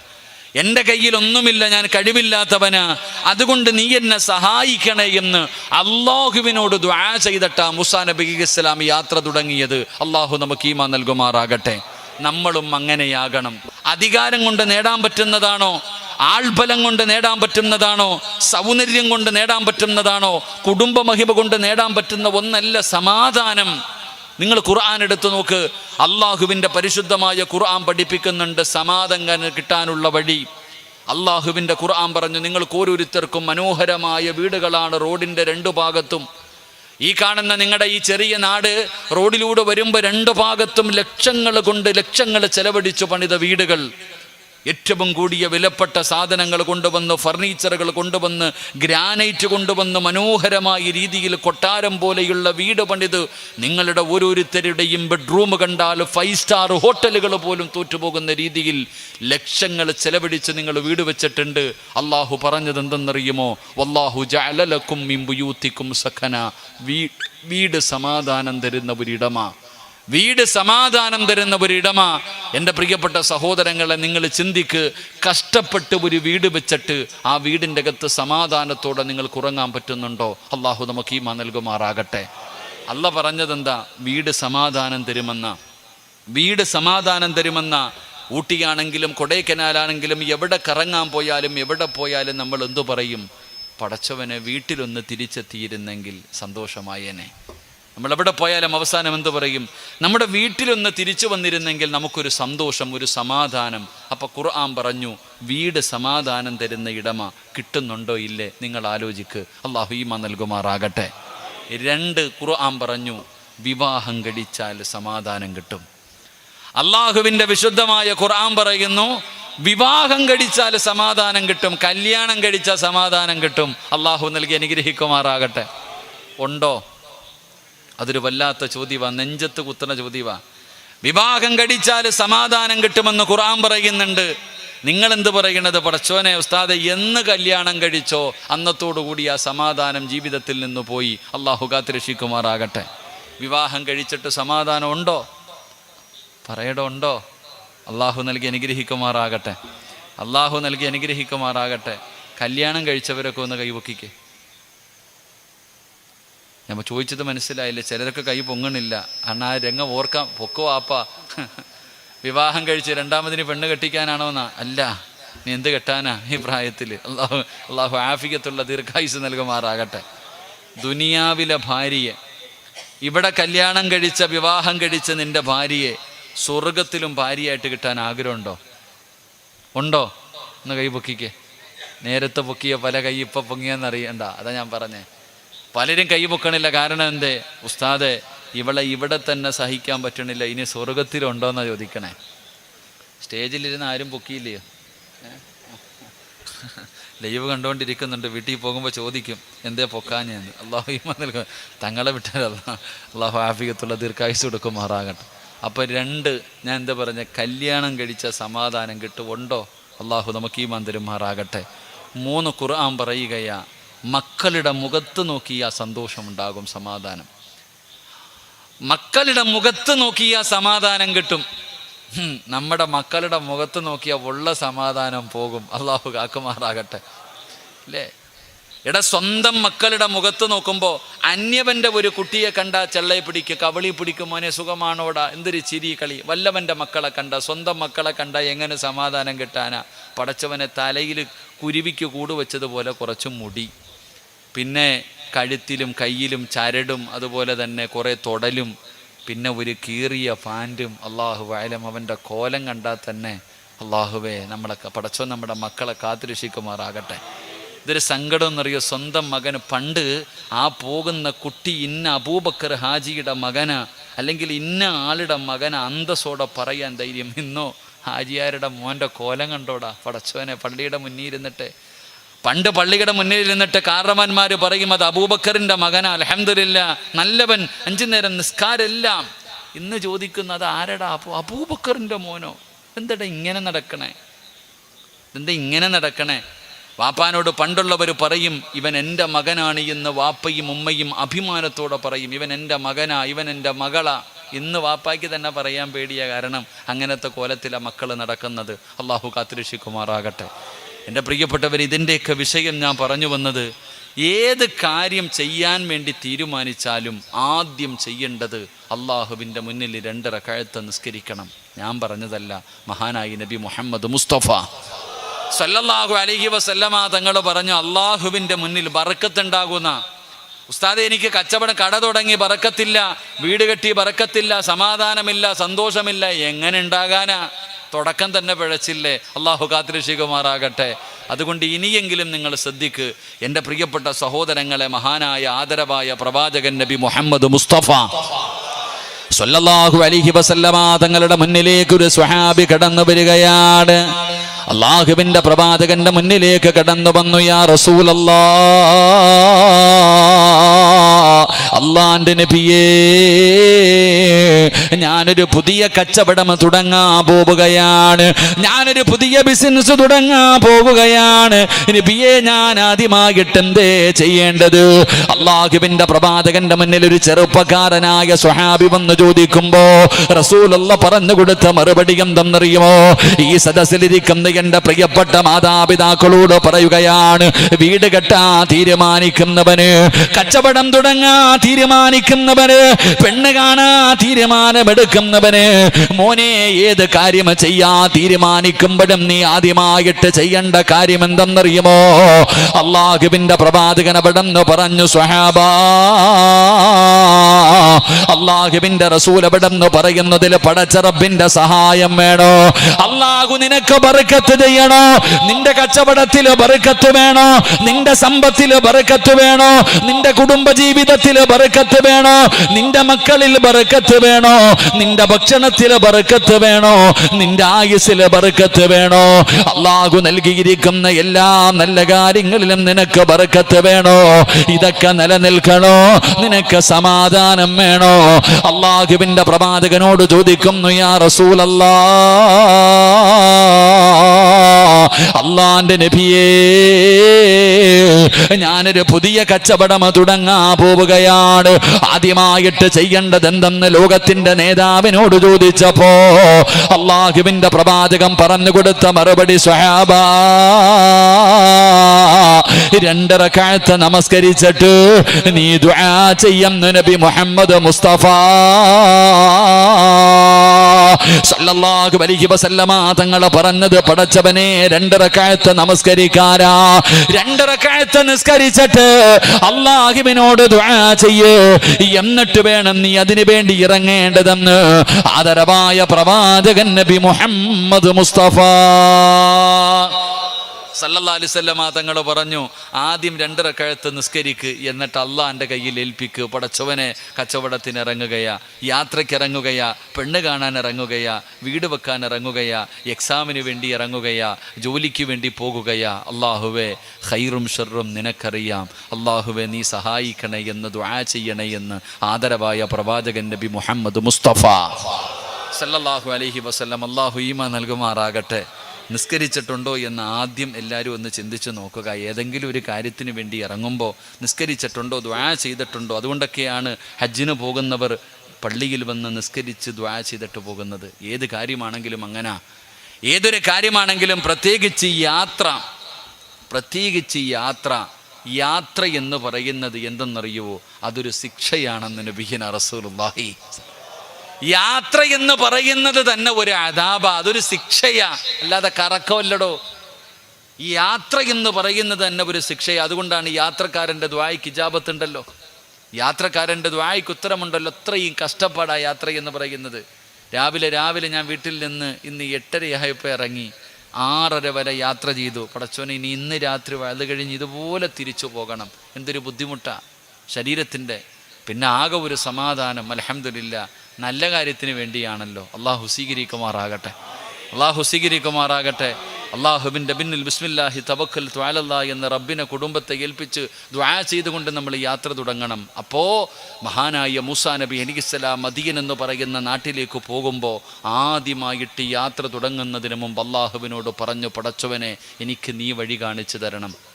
എന്റെ കയ്യിൽ ഒന്നുമില്ല ഞാൻ കഴിവില്ലാത്തവനാ. അതുകൊണ്ട് നീ എന്നെ സഹായിക്കണേ എന്ന് അള്ളാഹുവിനോട് ദ്വാ ചെയ്തിട്ടാ മുസാ നബി ഇസ്ലാം യാത്ര തുടങ്ങിയത്. അള്ളാഹു നമുക്ക് ഈമാ നൽകുമാറാകട്ടെ. നമ്മളും അങ്ങനെയാകണം. അധികാരം കൊണ്ട് നേടാൻ പറ്റുന്നതാണോ? ആൾബലം കൊണ്ട് നേടാൻ പറ്റുന്നതാണോ? സൗന്ദര്യം കൊണ്ട് നേടാൻ പറ്റുന്നതാണോ? കുടുംബ മഹിമ കൊണ്ട് നേടാൻ പറ്റുന്ന ഒന്നല്ല സമാധാനം. നിങ്ങൾ ഖുർആൻ എടുത്ത് നോക്ക്. അള്ളാഹുവിന്റെ പരിശുദ്ധമായ ഖുർആൻ പഠിപ്പിക്കുന്നുണ്ട്. സമാധാനം കിട്ടാനുള്ള വഴി. അള്ളാഹുവിന്റെ ഖുർആൻ പറഞ്ഞു നിങ്ങൾക്ക് ഓരോരുത്തർക്കും മനോഹരമായ വീടുകളാണ് റോഡിന്റെ രണ്ടു ഭാഗത്തും. ഈ കാണുന്ന നിങ്ങളുടെ ഈ ചെറിയ നാട് റോഡിലൂടെ വരുമ്പോൾ രണ്ടു ഭാഗത്തും ലക്ഷങ്ങൾ കൊണ്ട് ലക്ഷങ്ങൾ ചെലവഴിച്ചു പണിത വീടുകൾ. ഏറ്റവും കൂടിയ വിലപ്പെട്ട സാധനങ്ങൾ കൊണ്ടുവന്ന് ഫർണിച്ചറുകൾ കൊണ്ടുവന്ന് ഗ്രാനൈറ്റ് കൊണ്ടുവന്ന് മനോഹരമായ രീതിയിൽ കൊട്ടാരം പോലെയുള്ള വീട് പണിത് നിങ്ങളുടെ ഓരോരുത്തരുടെയും ബെഡ്റൂം കണ്ടാൽ ഫൈവ് സ്റ്റാർ ഹോട്ടലുകൾ പോലും തോറ്റുപോകുന്ന രീതിയിൽ ലക്ഷങ്ങൾ ചെലവഴിച്ച് നിങ്ങൾ വീട് വെച്ചിട്ടുണ്ട്. അള്ളാഹു പറഞ്ഞത് എന്തെന്നറിയുമോ? വല്ലാഹു ജലലക്കും മിൻ ബുയൂത്തിക്കും സഖന. വീട് സമാധാനം തരുന്ന ഒരിടമാ. വീട് സമാധാനം തരുന്ന ഒരിടമ. എന്റെ പ്രിയപ്പെട്ട സഹോദരങ്ങളെ നിങ്ങൾ ചിന്തിക്ക് കഷ്ടപ്പെട്ട് ഒരു വീട് വെച്ചിട്ട് ആ വീടിന്റെ അകത്ത് സമാധാനത്തോടെ നിങ്ങൾക്ക് ഉറങ്ങാൻ പറ്റുന്നുണ്ടോ? അള്ളാഹു നമുക്ക് ഈ നൽകുമാറാകട്ടെ. അല്ല പറഞ്ഞതെന്താ? വീട് സമാധാനം തരുമെന്ന. വീട് സമാധാനം തരുമെന്ന. ഊട്ടിയാണെങ്കിലും കൊടൈക്കനാലാണെങ്കിലും എവിടെ കറങ്ങാൻ പോയാലും എവിടെ പോയാലും നമ്മൾ എന്തു പറയും? പടച്ചവനെ വീട്ടിലൊന്ന് തിരിച്ചെത്തിയിരുന്നെങ്കിൽ സന്തോഷമായേനെ. നമ്മൾ എവിടെ പോയാലും അവസാനം എന്ത് പറയും? നമ്മുടെ വീട്ടിലൊന്ന് തിരിച്ചു വന്നിരുന്നെങ്കിൽ നമുക്കൊരു സന്തോഷം ഒരു സമാധാനം. അപ്പൊ ഖുർആൻ പറഞ്ഞു വീട് സമാധാനം തരുന്ന ഇടമ കിട്ടുന്നുണ്ടോ ഇല്ലേ? നിങ്ങൾ ആലോചിക്ക്. അള്ളാഹു ഈമ നൽകുമാറാകട്ടെ. രണ്ട് ഖുർആൻ പറഞ്ഞു വിവാഹം കഴിച്ചാൽ സമാധാനം കിട്ടും. അള്ളാഹുവിന്റെ വിശുദ്ധമായ ഖുർആൻ പറയുന്നു വിവാഹം കഴിച്ചാൽ സമാധാനം കിട്ടും കല്യാണം കഴിച്ചാൽ സമാധാനം കിട്ടും. അള്ളാഹു നൽകി അനുഗ്രഹിക്കുമാറാകട്ടെ. ഉണ്ടോ? അതൊരു വല്ലാത്ത ചോദ്യവാ നെഞ്ചത്ത് കുത്തുന്ന ചോദ്യവാ. വിവാഹം കടിച്ചാൽ സമാധാനം കിട്ടുമെന്ന് ഖുറാൻ പറയുന്നുണ്ട്. നിങ്ങൾ എന്ത് പറയണത് പടച്ചോനെ ഉസ്താദെ എന്ന് കല്യാണം കഴിച്ചോ അന്നത്തോടു കൂടി ആ സമാധാനം ജീവിതത്തിൽ നിന്ന് പോയി. അള്ളാഹു കാത്തിരക്ഷിക്കുമാറാകട്ടെ. വിവാഹം കഴിച്ചിട്ട് സമാധാനം ഉണ്ടോ? പറയടോ ഉണ്ടോ? അള്ളാഹു നൽകി അനുഗ്രഹിക്കുമാറാകട്ടെ. അള്ളാഹു നൽകി അനുഗ്രഹിക്കുമാറാകട്ടെ. കല്യാണം കഴിച്ചവരൊക്കെ ഒന്ന് കൈപൊക്കിക്കേ ഞാൻ ചോദിച്ചത് മനസ്സിലായില്ല. ചിലരൊക്കെ കൈ പൊങ്ങണില്ല. അണ്ണ ആ രംഗം ഓർക്കാം. പൊക്കോ ആപ്പ. വിവാഹം കഴിച്ച് രണ്ടാമതിന് പെണ്ണ് കെട്ടിക്കാനാണോ എന്നാ? അല്ല. നീ എന്ത് കെട്ടാനാ? ഈ പ്രായത്തിൽ അള്ളാഹു അള്ളാഹു ആഫിക്കത്തുള്ള ദീർഘായുസ് നൽകുമാറാകട്ടെ. ദുനിയാവിലെ ഭാര്യയെ. ഇവിടെ കല്യാണം കഴിച്ച വിവാഹം കഴിച്ച നിന്റെ ഭാര്യയെ സ്വർഗത്തിലും ഭാര്യയായിട്ട് കിട്ടാൻ ആഗ്രഹമുണ്ടോ? ഉണ്ടോ? ഒന്ന് കൈ പൊക്കിക്കേ. നേരത്തെ പൊക്കിയ പല കൈ ഇപ്പൊ പൊങ്ങിയെന്നറിയണ്ട അതാ ഞാൻ പറഞ്ഞേ. പലരും കൈ പൊക്കണില്ല. കാരണം എന്തേ? ഉസ്താദെ ഇവളെ ഇവിടെ തന്നെ സഹിക്കാൻ പറ്റണില്ല. ഇനി സ്വർഗത്തിലുണ്ടോന്നാ ചോദിക്കണേ. സ്റ്റേജിലിരുന്ന് ആരും പൊക്കിയില്ലയോ? ലൈവ് കണ്ടുകൊണ്ടിരിക്കുന്നുണ്ട് വീട്ടിൽ പോകുമ്പോൾ ചോദിക്കും എന്തേ പൊക്കാഞ്ഞെന്ന് അള്ളാഹു ഈമ നൽകും തങ്ങളെ വിട്ടാൽ അള്ളാഹു ആഫികത്തുള്ള ദീർഘായുസ് കൊടുക്കുമാറാകട്ടെ അപ്പോൾ രണ്ട് ഞാൻ എന്താ പറഞ്ഞ? കല്യാണം കഴിച്ച സമാധാനം കിട്ടുമുണ്ടോ അള്ളാഹു നമുക്ക് ഈ മന്ദിരം മാറാകട്ടെ. മൂന്ന് ഖുർആൻ പറയുകയാ മക്കളുടെ മുഖത്ത് നോക്കി ആ സന്തോഷമുണ്ടാകും സമാധാനം. മക്കളുടെ മുഖത്ത് നോക്കിയ സമാധാനം കിട്ടും. നമ്മുടെ മക്കളുടെ മുഖത്ത് നോക്കിയ ഉള്ള സമാധാനം പോകും. അള്ളാഹു കാക്കുമാറാകട്ടെ. അല്ലേ എടാ സ്വന്തം മക്കളുടെ മുഖത്ത് നോക്കുമ്പോൾ അന്യവന്റെ ഒരു കുട്ടിയെ കണ്ട ചെള്ളയെ പിടിക്കുക കവളി പിടിക്കും മോനെ സുഖമാണോടാ? എന്തൊരു ചിരി കളി. വല്ലവന്റെ മക്കളെ കണ്ട സ്വന്തം മക്കളെ കണ്ട എങ്ങനെ സമാധാനം കിട്ടാനാ? പടച്ചവനെ തലയിൽ കുരുവിക്ക് കൂട് വെച്ചതുപോലെ കുറച്ച് മുടി. പിന്നെ കഴുത്തിലും കയ്യിലും ചരടും അതുപോലെ തന്നെ കുറേ തൊടലും പിന്നെ ഒരു കീറിയ പാന്റും അള്ളാഹു വയലും അവന്റെ കോലം കണ്ടാൽ തന്നെ അള്ളാഹുവേ നമ്മളെ പടച്ചോ നമ്മുടെ മക്കളെ കാത്തുരക്ഷിക്കുമാറാകട്ടെ. ഇതൊരു സങ്കടം എന്നറിയോ സ്വന്തം മകന് പണ്ട് ആ പോകുന്ന കുട്ടി ഇന്ന അബൂബക്കർ ഹാജിയുടെ മകന അല്ലെങ്കിൽ ഇന്ന ആളുടെ മകന അന്തസ്സോടെ പറയാൻ ധൈര്യം. ഇന്നോ ഹാജിയാരുടെ മോന്റെ കോലം കണ്ടോടാ പടച്ചോനെ പള്ളിയുടെ മുന്നിൽ ഇരുന്നിട്ട്. പണ്ട് പള്ളിയുടെ മുന്നിൽ ഇരുന്നിട്ട് കാരണവന്മാർ പറയും അത് അബൂബക്കറിന്റെ മകനാ അലഹമില്ല നല്ലവൻ അഞ്ചു നേരം നിസ്കാരെല്ലാം ഇന്ന് ചോദിക്കുന്നത് ആരടാ? അപ്പോ അബൂബക്കറിന്റെ മോനോ? എന്തടാ ഇങ്ങനെ നടക്കണേ? എന്താ ഇങ്ങനെ നടക്കണേ? വാപ്പാനോട് പണ്ടുള്ളവർ പറയും ഇവൻ എന്റെ മകനാണ് എന്ന് വാപ്പയും ഉമ്മയും അഭിമാനത്തോടെ പറയും ഇവൻ എന്റെ മകനാ ഇവൻ എന്റെ മകളാ. ഇന്ന് വാപ്പായ്ക്ക് തന്നെ പറയാൻ പേടിയ കാരണം അങ്ങനത്തെ കോലത്തിലെ മക്കൾ നടക്കുന്നത്. അള്ളാഹു കാത്തിരക്ഷിക്കുമാറാകട്ടെ. എന്റെ പ്രിയപ്പെട്ടവർ ഇതിന്റെയൊക്കെ വിഷയം ഞാൻ പറഞ്ഞു വന്നത് ഏത് കാര്യം ചെയ്യാൻ വേണ്ടി തീരുമാനിച്ചാലും ആദ്യം ചെയ്യേണ്ടത് അള്ളാഹുവിന്റെ മുന്നിൽ രണ്ടര കഴുത്ത് നിസ്കരിക്കണം. ഞാൻ പറഞ്ഞതല്ല മഹാനായി നബി മുഹമ്മദ് മുസ്തഫ. സല്ലല്ലാഹു അലഹി വസല്ലമ തങ്ങൾ പറഞ്ഞു അള്ളാഹുവിന്റെ മുന്നിൽ ബറക്കത്തുണ്ടാകുന്ന ഉസ്താദെ എനിക്ക് കച്ചവടം കട തുടങ്ങി ബറക്കത്തില്ല വീട് കെട്ടി ബറക്കത്തില്ല സമാധാനമില്ല സന്തോഷമില്ല എങ്ങനെ ഉണ്ടാകാനാ? തുടക്കം തന്നെ പിഴച്ചില്ലേ? അള്ളാഹു കാത്തിരക്ഷികുമാറാകട്ടെ അതുകൊണ്ട് ഇനിയെങ്കിലും നിങ്ങൾ ശ്രദ്ധിക്ക് എന്റെ പ്രിയപ്പെട്ട സഹോദരങ്ങളെ മഹാനായ ആദരവായ പ്രവാചകൻ നബി മുഹമ്മദ് മുസ്തഫ. സല്ലല്ലാഹു അലിഹി വസല്ലമ തങ്ങളുടെ മുന്നിലേക്ക് ഒരു സ്വഹാബി കടന്നു വരികയാണ്. അള്ളാഹുവിന്റെ പ്രവാചകന്റെ മുന്നിലേക്ക് കടന്നു വന്നു യാ റസൂലല്ലാ. അള്ളാന്റെ നബിയേ ഞാനൊരു പുതിയ കച്ചവടം തുടങ്ങാൻ പോവുകയാണ്. ഞാനൊരു പുതിയ ബിസിനസ് തുടങ്ങാൻ പോവുകയാണ്. നബിയെ ഞാൻ ആദ്യമായിട്ട് എന്തേ ചെയ്യേണ്ടത്? അള്ളാഹുവിന്റെ പ്രവാചകന്റെ മുന്നിൽ ഒരു ചെറുപ്പക്കാരനായ സ്വഹാബി വന്ന് ചോദിക്കുമ്പോ റസൂലുള്ള പറഞ്ഞു കൊടുത്ത മറുപടി എന്തെന്നറിയുമോ? ഈ സദസ്സിലിരിക്കുന്ന എന്റെ പ്രിയപ്പെട്ട മാതാപിതാക്കളോട് പറയുകയാണ് വീട് കെട്ടാ തീരുമാനിക്കുന്നവന് കച്ചവടം തുടങ്ങാ തീരുമാനിക്കുന്നവന് പെണ്ണ് കാണാ തീരുമാനമെടുക്കുന്നവന് മോനെ ഏത് കാര്യം ചെയ്യാ തീരുമാനിക്കുമ്പോഴും നീ ആദ്യമായിട്ട് ചെയ്യേണ്ട കാര്യം എന്തെന്നറിയുമോ? അള്ളാഹുവിന്റെ പ്രവാചകൻ അവിടെന്ന് പറഞ്ഞു സ്വഹാബ അള്ളാഹുവിന്റെ റസൂൽ അവിടെന്ന് പറയുന്നതിൽ പടച്ചറബിന്റെ സഹായം വേണോ? അള്ളാഹു നിനക്ക് ബറുക്കത്ത് ചെയ്യണോ? നിന്റെ കച്ചവടത്തിൽ ബറുക്കത്ത് വേണോ? നിന്റെ സമ്പത്തിൽ ബറുക്കത്ത് വേണോ? നിന്റെ കുടുംബ ജീവിതത്തിൽ ബറുക്കത്ത് വേണോ? നിന്റെ മക്കളിൽ ബറക്കത്ത് വേണോ? നിന്റെ ഭക്ഷണത്തിൽ ബറക്കത്ത് വേണോ? നിന്റെ ആയുസ്സിൽ ബറക്കത്ത് വേണോ? അള്ളാഹു നൽകിയിരിക്കുന്ന എല്ലാ നല്ല കാര്യങ്ങളിലും നിനക്ക് ബറക്കത്ത് വേണോ? ഇതൊക്കെ നിലനിൽക്കണോ? നിനക്ക് സമാധാനം വേണോ? അള്ളാഹുവിന്റെ പ്രവാചകനോട് ചോദിക്കുന്നു യാ റസൂലല്ലാ! അള്ളാന്റെ നബിയേ ഞാനൊരു പുതിയ കച്ചവടം തുടങ്ങാ പോവുകയാണ്. ആദ്യമായിട്ട് ചെയ്യേണ്ടത് എന്തെന്ന് ലോകത്തിന്റെ നേതാവിനോട് ചോദിച്ചപ്പോ അള്ളാഹുവിന്റെ പ്രവാചകം പറഞ്ഞു കൊടുത്ത മറുപടി സ്വഹാബ രണ്ടര കാലത്ത് നമസ്കരിച്ചിട്ട് നീ ദുആ ചെയ്യുന്ന നബി മുഹമ്മദ് മുസ്തഫ സല്ലല്ലാഹു അലൈഹി വസല്ലമ തങ്ങൾ പറഞ്ഞത് പടച്ചവനെ രണ്ടരക്കാലത്ത് നമസ്കരിക്കാരാ. രണ്ടരക്കാലത്ത് നിസ്കരിച്ചിട്ട് അള്ളാഹുവിനോട് ചെയ്യ്. എന്നിട്ട് വേണം നീ അതിനു വേണ്ടി ഇറങ്ങേണ്ടതെന്ന്. ആദരവായ പ്രവാചകൻ നബി മുഹമ്മദ് മുസ്തഫ. സല്ലല്ലാ അലിസ്വല്ലമ തങ്ങൾ പറഞ്ഞു ആദ്യം രണ്ടര കഴുത്ത് നിസ്കരിക്ക് എന്നിട്ട് അള്ളാന്റെ കയ്യിൽ ഏൽപ്പിക്ക്. പടച്ചവനെ കച്ചവടത്തിന് ഇറങ്ങുകയാ യാത്രയ്ക്ക് ഇറങ്ങുകയാ പെണ്ണ് കാണാൻ ഇറങ്ങുകയാ വീട് വെക്കാൻ ഇറങ്ങുകയാ എക്സാമിന് വേണ്ടി ഇറങ്ങുകയാ ജോലിക്ക് വേണ്ടി പോകുകയാ. അള്ളാഹുവേ ഹൈറും ഷെറും നിനക്കറിയാം. അള്ളാഹുവെ നീ സഹായിക്കണേ എന്ന് ദുആ ചെയ്യണേ എന്ന് ആദരവായ പ്രവാചകൻ നബി മുഹമ്മദ് മുസ്തഫ. സല്ലല്ലാഹു അലൈഹി വസല്ലം അള്ളാഹു ഈമ നൽകുമാറാകട്ടെ. നിസ്കരിച്ചിട്ടുണ്ടോ എന്ന് ആദ്യം എല്ലാവരും ഒന്ന് ചിന്തിച്ച് നോക്കുക. ഏതെങ്കിലും ഒരു കാര്യത്തിന് വേണ്ടി ഇറങ്ങുമ്പോൾ നിസ്കരിച്ചിട്ടുണ്ടോ ദ്വാ ചെയ്തിട്ടുണ്ടോ? അതുകൊണ്ടൊക്കെയാണ് ഹജ്ജിന് പോകുന്നവർ പള്ളിയിൽ വന്ന് നിസ്കരിച്ച് ദ്വാ ചെയ്തിട്ട് പോകുന്നത്. ഏത് കാര്യമാണെങ്കിലും അങ്ങനെ. ഏതൊരു കാര്യമാണെങ്കിലും പ്രത്യേകിച്ച് യാത്ര പ്രത്യേകിച്ച് യാത്ര യാത്ര എന്ന് പറയുന്നത് എന്തെന്നറിയുവോ? അതൊരു ശിക്ഷയാണെന്ന് നബിഹിന റസൂലുള്ളാഹി. യാത്ര എന്ന് പറയുന്നത് തന്നെ ഒരു അതാപ അതൊരു ശിക്ഷയാ. അല്ലാതെ കറക്കമല്ലടോ. ഈ യാത്ര എന്ന് പറയുന്നത് തന്നെ ഒരു ശിക്ഷയാ. അതുകൊണ്ടാണ് യാത്രക്കാരന്റെ ദ്വായ്ക്ക് ഇജാബത്തുണ്ടല്ലോ. യാത്രക്കാരന്റെ ദ്വായ്ക്ക് ഉത്തരമുണ്ടല്ലോ. അത്രയും കഷ്ടപ്പാടാ യാത്ര എന്ന് പറയുന്നത്. രാവിലെ രാവിലെ ഞാൻ വീട്ടിൽ നിന്ന് ഇന്ന് എട്ടരയായപ്പോൾ ഇറങ്ങി ആറര വരെ യാത്ര ചെയ്തു. പടച്ചോനെ ഇനി ഇന്ന് രാത്രി അത് കഴിഞ്ഞ് ഇതുപോലെ തിരിച്ചു പോകണം. എന്തൊരു ബുദ്ധിമുട്ടാണ് ശരീരത്തിന്റെ പിന്നെ ആകെ ഒരു സമാധാനം. അലഹമില്ല നല്ല കാര്യത്തിന് വേണ്ടിയാണല്ലോ. അള്ളാഹു സ്വീകരിക്കുമാറാകട്ടെ. അള്ളാഹു സ്വീകരിക്കുമാറാകട്ടെ. അള്ളാഹുബിന്റെ ബിന്നിൽ ബിസ്മില്ലാഹി തവക്കൽ ത്വാലല്ല എന്ന റബ്ബിനെ കുടുംബത്തെ ഏൽപ്പിച്ച് ദ്വാ ചെയ്തുകൊണ്ട് നമ്മൾ യാത്ര തുടങ്ങണം. അപ്പോൾ മഹാനായ മൂസാ നബി എനിക്കിസ്സലാം മദീൻ എന്ന് പറയുന്ന നാട്ടിലേക്ക് പോകുമ്പോൾ ആദ്യമായിട്ട് യാത്ര തുടങ്ങുന്നതിന് മുമ്പ് അള്ളാഹുവിനോട് പറഞ്ഞു പടച്ചവനെ എനിക്ക് നീ വഴി കാണിച്ചു തരണം.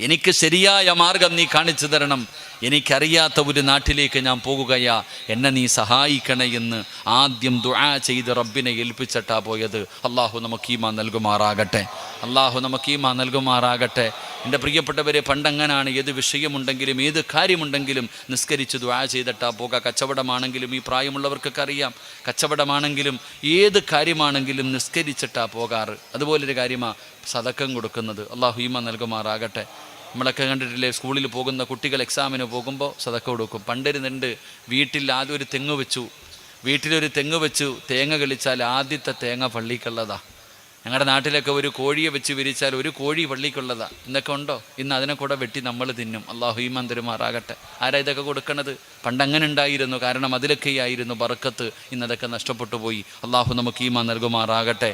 എനിക്ക് ശരിയായ മാർഗം നീ കാണിച്ചു തരണം. എനിക്കറിയാത്ത ഒരു നാട്ടിലേക്ക് ഞാൻ പോകുകയാ. എന്നെ നീ സഹായിക്കണേ എന്ന് ആദ്യം ദുആ ചെയ്ത് റബ്ബിനെ ഏൽപ്പിച്ചിട്ടാ പോയത്. അള്ളാഹു നമുക്ക് ഈമാ നൽകുമാറാകട്ടെ. അള്ളാഹു നമുക്ക് ഈ മാ നൽകുമാറാകട്ടെ. എന്റെ പ്രിയപ്പെട്ടവരെ പണ്ടങ്ങനാണ് ഏത് വിഷയമുണ്ടെങ്കിലും ഏത് കാര്യമുണ്ടെങ്കിലും നിസ്കരിച്ച് ദ്വാ ചെയ്തിട്ടാ പോകുക കച്ചവടമാണെങ്കിലും ഈ പ്രായമുള്ളവർക്കൊക്കെ അറിയാം. കച്ചവടമാണെങ്കിലും ഏത് കാര്യമാണെങ്കിലും നിസ്കരിച്ചിട്ടാ പോകാറ്. അതുപോലൊരു കാര്യമാണ് സതക്കം കൊടുക്കുന്നത്. അള്ളാഹു ഈമ നൽകുമാറാകട്ടെ. നമ്മളൊക്കെ കണ്ടിട്ടില്ലേ സ്കൂളിൽ പോകുന്ന കുട്ടികൾ എക്സാമിന് പോകുമ്പോൾ സതക്ക കൊടുക്കും. പണ്ടിരുന്നുണ്ട് വീട്ടിൽ ആദ്യം ഒരു തെങ്ങ് വെച്ചു. വീട്ടിലൊരു തെങ്ങ് വെച്ചു. തേങ്ങ കളിച്ചാൽ ആദ്യത്തെ തേങ്ങ പള്ളിക്കുള്ളതാ. ഞങ്ങളുടെ നാട്ടിലൊക്കെ ഒരു കോഴിയെ വെച്ച് വിരിച്ചാൽ ഒരു കോഴി പള്ളിക്കുള്ളതാ. ഇന്നൊക്കെ ഉണ്ടോ? ഇന്ന് അതിനെ കൂടെ വെട്ടി നമ്മൾ തിന്നും. അള്ളാഹു ഈമാൻ തരുമാറാകട്ടെ. ആരാ ഇതൊക്കെ കൊടുക്കണത്? പണ്ട് അങ്ങനെ ഉണ്ടായിരുന്നു കാരണം അതിലൊക്കെയായിരുന്നു ബറക്കത്ത് ഇന്നതൊക്കെ നഷ്ടപ്പെട്ടു പോയി. അള്ളാഹു നമുക്ക് ഈമാൻ നൽകുമാറാകട്ടെ.